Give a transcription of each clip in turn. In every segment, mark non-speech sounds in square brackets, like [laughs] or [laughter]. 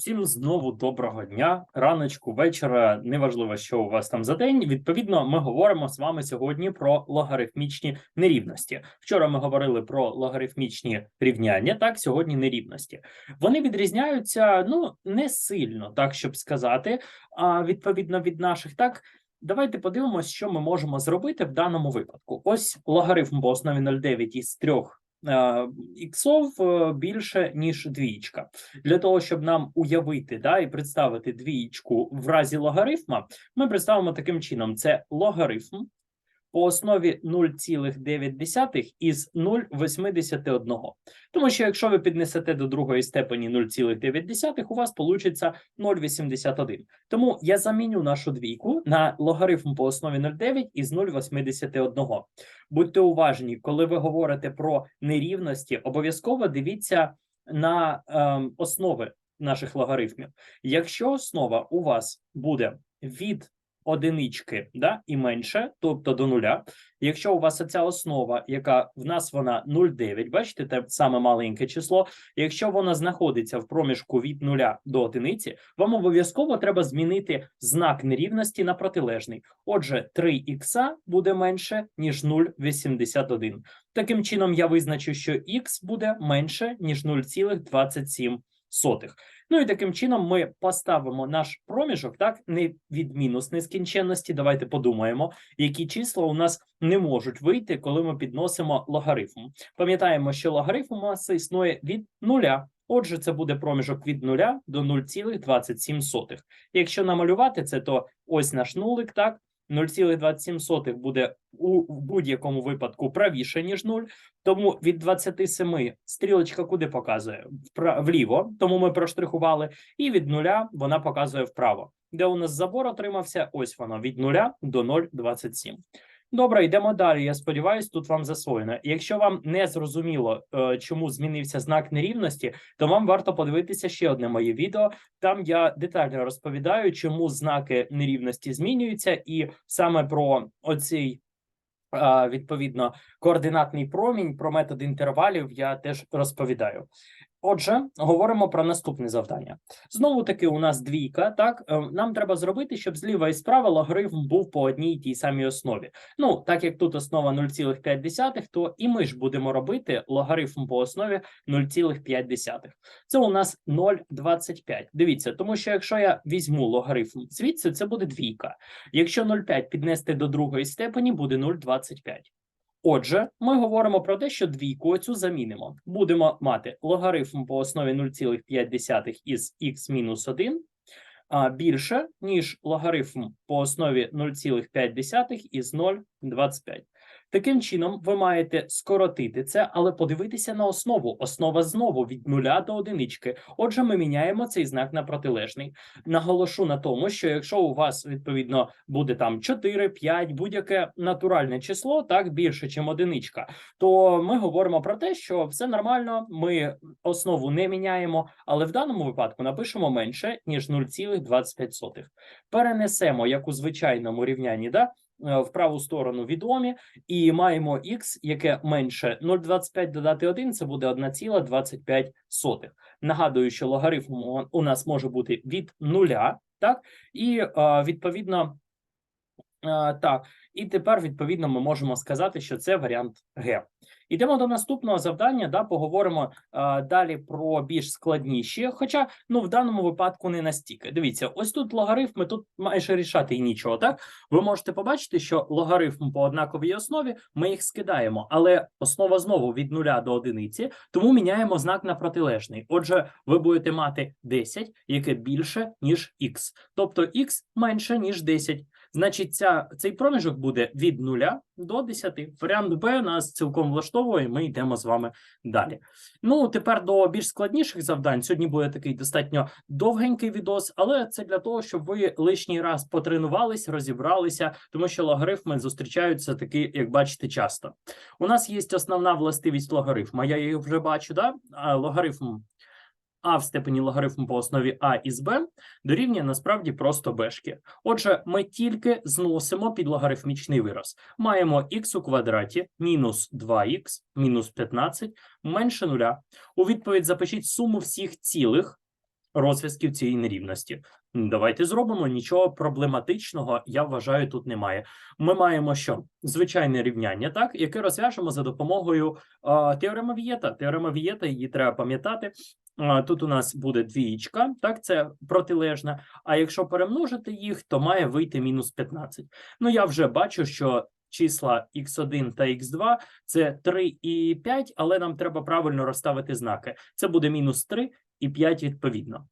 Усім знову доброго дня, раночку, вечора. Неважливо, що у вас там за день. Відповідно, ми говоримо з вами сьогодні про логарифмічні нерівності. Вчора ми говорили про логарифмічні рівняння. Так, сьогодні нерівності. Вони відрізняються ну не сильно, так щоб сказати. А відповідно від наших так. Давайте подивимося, що ми можемо зробити в даному випадку. Ось логарифм по основі 0,9 із трьох іксов е, більше ніж двічка. Для того щоб нам уявити да і представити двічку в разі логарифма, ми представимо таким чином: це логарифм по основі 0,9 із 0,81. Тому що якщо ви піднесете до другої степені 0,9, у вас получиться 0,81. Тому я заміню нашу двійку на логарифм по основі 0,9 із 0,81. Будьте уважні, коли ви говорите про нерівності, обов'язково дивіться на ем, основи наших логарифмів. Якщо основа у вас буде від одинички да, і менше, тобто до нуля. Якщо у вас ця основа, яка в нас вона 0,9, бачите, те саме маленьке число. Якщо вона знаходиться в проміжку від нуля до одиниці, вам обов'язково треба змінити знак нерівності на протилежний. Отже, 3х буде менше ніж 0,81. Таким чином, я визначу, що х буде менше ніж 0,27. Сотих. Ну і таким чином ми поставимо наш проміжок так не від мінус нескінченності. Давайте подумаємо, які числа у нас не можуть вийти, коли ми підносимо логарифм. Пам'ятаємо, що логарифм нас існує від нуля. Отже, це буде проміжок від 0 до 0,27. Якщо намалювати це, то ось наш нулик, так 0,27 буде у будь-якому випадку правіше, ніж 0. Тому від 27 стрілочка куди показує? Вліво, тому ми проштрихували, і від 0 вона показує вправо. Де у нас забор отримався? Ось воно від 0 до 0,27. Добре, йдемо далі. Я сподіваюся, тут вам засвоєно. Якщо вам не зрозуміло, е, чому змінився знак нерівності, то вам варто подивитися ще одне моє відео. Там я детально розповідаю, чому знаки нерівності змінюються, і саме про оцей відповідно координатний промінь, про метод інтервалів я теж розповідаю. Отже, говоримо про наступне завдання. Знову таки, у нас двійка. Так Е, нам треба зробити, щоб зліва і справа логарифм був по одній тій самій основі. Ну, так як тут основа 0,5, то і ми ж будемо робити логарифм по основі 0,5. Це у нас 0,25. Дивіться, тому що якщо я візьму логарифм звідси, це буде двійка. Якщо 0,5 піднести до другої степені, буде 0,25. Отже, ми говоримо про те, що двійку цю замінимо. Будемо мати логарифм по основі 0,5 із х мінус 1 а, більше, ніж логарифм по основі 0,5 із 0,25. Таким чином, ви маєте скоротити це, але подивитися на основу. Основа знову від нуля до одинички. Отже, ми міняємо цей знак на протилежний. Наголошу на тому, що якщо у вас відповідно буде там 4, 5, будь-яке натуральне число, так більше, ніж одиничка, то ми говоримо про те, що все нормально. Ми основу не міняємо, але в даному випадку напишемо менше ніж 0,25. Перенесемо як у звичайному рівнянні, да в праву сторону відомі, і маємо х, яке менше 0,25 додати 1, це буде 1,25. Нагадую, що логарифм у- у нас може бути від нуля, так, і е, відповідно. е, Так, і тепер відповідно ми можемо сказати, що це варіант Г. Ідемо до наступного завдання. Да, поговоримо е, далі про більш складніші. Хоча, ну в даному випадку не настільки. Дивіться, ось тут логарифми, тут майже рішати і нічого. Так ви можете побачити, що логарифм по однаковій основі ми їх скидаємо, але основа знову від нуля до одиниці, тому міняємо знак на протилежний. Отже, ви будете мати 10, яке більше ніж х, тобто х менше ніж 10. Значить, ця, цей проміжок буде від 0 до 10. Варіант Б нас цілком влаштовує. Ми йдемо з вами далі. Ну, тепер до більш складніших завдань. Сьогодні буде такий достатньо довгенький відос, але це для того, щоб ви лишній раз потренувались, розібралися, тому що логарифми зустрічаються таки, як бачите, часто. У нас є основна властивість логарифма. Я її вже бачу, да? Логарифм а в степені логарифму по основі а із b дорівнює насправді просто бешки. Отже, ми тільки зносимо під логарифмічний вираз. Маємо х у квадраті мінус 2х мінус 15 менше нуля. У відповідь запишіть суму всіх цілих розв'язків цієї нерівності. Давайте зробимо нічого проблематичного, я вважаю, тут немає. Ми маємо що? Звичайне рівняння, так, яке розв'яжемо за допомогою а, теореми Вієта. Теорема Вієта, її треба пам'ятати. Тут у нас буде двієчка, так, це протилежна. А якщо перемножити їх, то має вийти мінус 15. Ну, я вже бачу, що числа x1 та x2 це 3 і 5, але нам треба правильно розставити знаки. Це буде мінус 3 і 5 відповідно.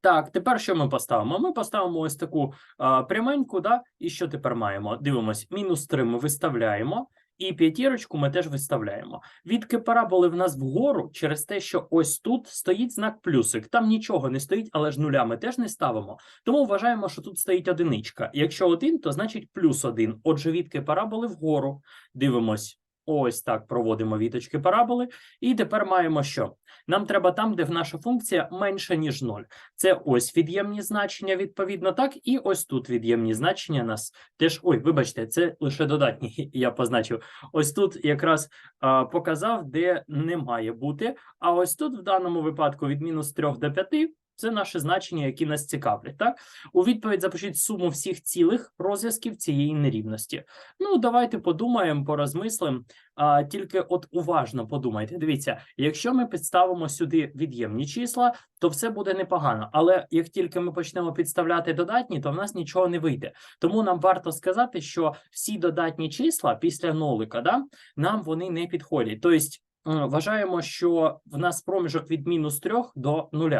Так, тепер що ми поставимо? Ми поставимо ось таку а, пряменьку, да? і що тепер маємо? Дивимось, мінус 3 ми виставляємо, і п'ятірочку ми теж виставляємо. Відки параболи в нас вгору через те, що ось тут стоїть знак плюсик. Там нічого не стоїть, але ж нуля ми теж не ставимо. Тому вважаємо, що тут стоїть одиничка. Якщо один, то значить плюс один. Отже, відки параболи вгору. Дивимось. Ось так проводимо віточки параболи. І тепер маємо що? Нам треба там, де наша функція менша, ніж 0. Це ось від'ємні значення, відповідно, так, і ось тут від'ємні значення нас теж. Ой, вибачте, це лише додатні. [laughs] Я позначив. Ось тут якраз а, показав, де не має бути. А ось тут, в даному випадку, від мінус 3 до 5, це наші значення, які нас цікавлять. Так, у відповідь запишіть суму всіх цілих розв'язків цієї нерівності. Ну, давайте подумаємо, порозмислимо. А, тільки от уважно подумайте. Дивіться, якщо ми підставимо сюди від'ємні числа, то все буде непогано. Але як тільки ми почнемо підставляти додатні, то в нас нічого не вийде. Тому нам варто сказати, що всі додатні числа після нолика, да, нам вони не підходять. Тобто. Е, Вважаємо, що в нас проміжок від мінус 3 до 0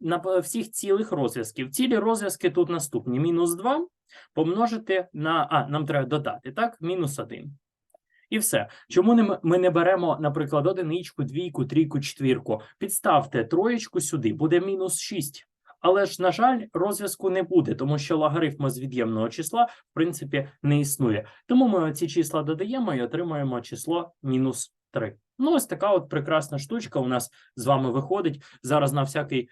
на всіх цілих розв'язків. Цілі розв'язки тут наступні: мінус 2 помножити на а, нам треба додати, так? Мінус 1. І все. Чому не ми не беремо, наприклад, одиничку, двійку, трійку, четвірку? Підставте троєчку сюди, буде мінус 6. Але ж, на жаль, розв'язку не буде, тому що логарифму з від'ємного числа, в принципі, не існує. Тому ми ці числа додаємо і отримаємо число мінус 3. Ну, ось така от прекрасна штучка у нас з вами виходить. Зараз на всякий.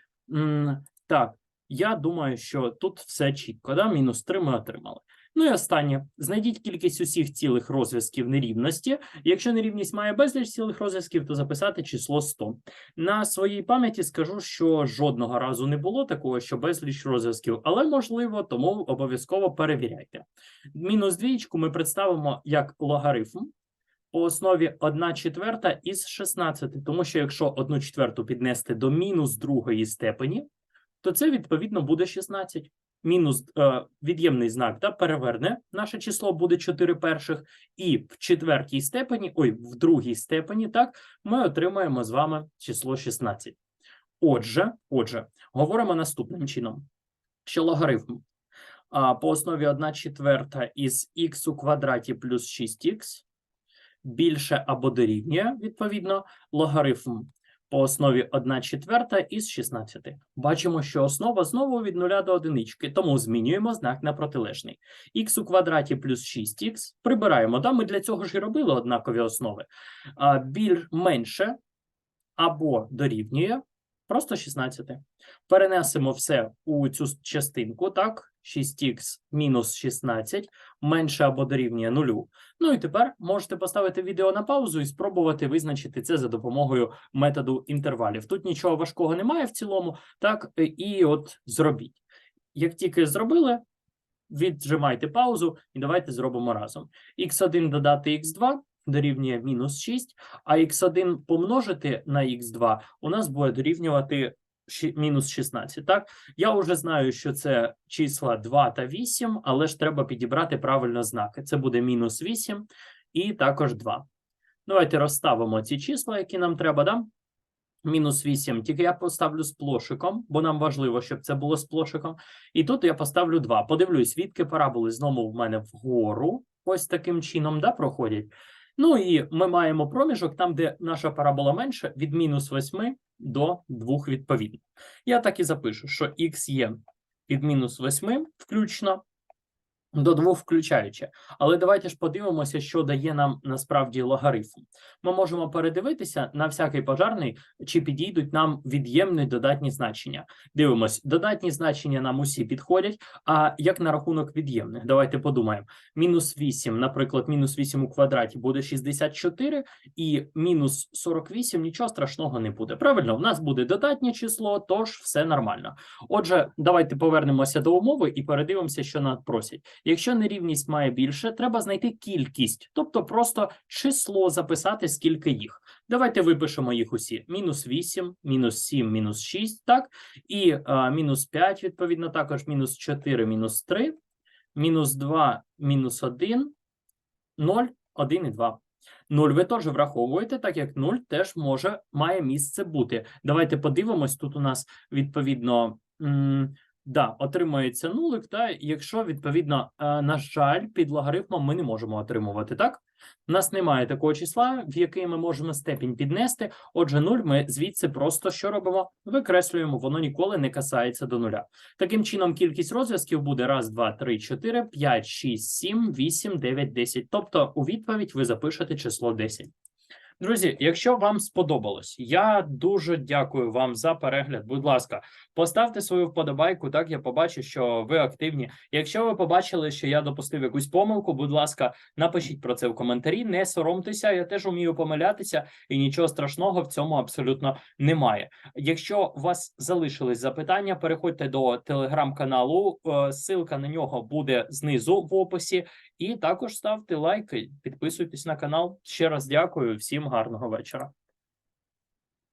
так, я думаю, що тут все чітко. Да? Мінус 3 ми отримали. Ну і останнє. Знайдіть кількість усіх цілих розв'язків нерівності. Якщо нерівність має безліч цілих розв'язків, то записати число 100. На своїй пам'яті скажу, що жодного разу не було такого, що безліч розв'язків, але можливо, тому обов'язково перевіряйте. Мінус двічку ми представимо як логарифм по основі 1 четверта із 16, тому що якщо 1 четверту піднести до мінус другої степені, то це відповідно буде 16. Мінус е, від'ємний знак та переверне. Наше число буде 4 перших, і в четвертій степені, ой, в другій степені, так, ми отримаємо з вами число 16. Отже, отже, говоримо наступним чином, що логарифм? А, по основі 1 четверта із х у квадраті плюс 6х більше або дорівнює, відповідно, логарифм по основі 1 четверта із 16. Бачимо, що основа знову від 0 до 1, тому змінюємо знак на протилежний. х у квадраті плюс 6х прибираємо, да? ми для цього ж і робили однакові основи. А, біль менше або дорівнює просто 16. Перенесемо все у цю частинку, так? 6х мінус 16 менше або дорівнює нулю. Ну і тепер можете поставити відео на паузу і спробувати визначити це за допомогою методу інтервалів. Тут нічого важкого немає в цілому, так і от зробіть. Як тільки зробили, віджимайте паузу і давайте зробимо разом. х1 додати х2 дорівнює мінус 6, а х1 помножити на х2 у нас буде дорівнювати мінус 16. Так, я вже знаю, що це числа 2 та 8, але ж треба підібрати правильно знаки. Це буде мінус 8 і також 2. Давайте розставимо ці числа, які нам треба, да? Мінус 8, тільки я поставлю з плошиком, бо нам важливо, щоб це було з плошиком. І тут я поставлю 2. Подивлюсь, відки параболи знову в мене вгору, ось таким чином, да, проходять. Ну і ми маємо проміжок там, де наша парабола менша, від мінус 8 до 2 відповідно. Я так і запишу, що х є від мінус 8 включно До двох включаючи, але давайте ж подивимося, що дає нам насправді логарифм. Ми можемо передивитися на всякий пожарний, чи підійдуть нам від'ємні додатні значення. Дивимось, додатні значення нам усі підходять. А як на рахунок від'ємних? Давайте подумаємо. Мінус 8, наприклад, мінус 8 у квадраті буде 64, і мінус 48 нічого страшного не буде. Правильно, в нас буде додатнє число, тож все нормально. Отже, давайте повернемося до умови і передивимося, що нас просять. Якщо нерівність має більше, треба знайти кількість, тобто просто число записати, скільки їх. Давайте випишемо їх усі: мінус 8, мінус 7, мінус 6, так, і а, мінус 5, відповідно, також мінус 4, мінус 3, мінус 2, мінус 1, 0, 1 і 2. 0 ви теж враховуєте, так як 0 теж може має місце бути. Давайте подивимось. Тут у нас відповідно. Да, отримується нулик, та якщо відповідно, е, на жаль, під логарифмом ми не можемо отримувати, так? У нас немає такого числа, в який ми можемо степінь піднести. Отже, 0 ми звідси просто що робимо? Викреслюємо, воно ніколи не касається до нуля. Таким чином, кількість розв'язків буде 1, 2, 3, 4, 5, 6, 7, 8, 9, 10. Тобто у відповідь ви запишете число 10. Друзі, якщо вам сподобалось, я дуже дякую вам за перегляд. Будь ласка, поставте свою вподобайку. Так я побачу, що ви активні. Якщо ви побачили, що я допустив якусь помилку, будь ласка, напишіть про це в коментарі. Не соромтеся, я теж вмію помилятися, і нічого страшного в цьому абсолютно немає. Якщо у вас залишились запитання, переходьте до телеграм-каналу. е, Ссылка на нього буде знизу в описі. І також ставте лайки, підписуйтесь на канал. Ще раз дякую, всім гарного вечора.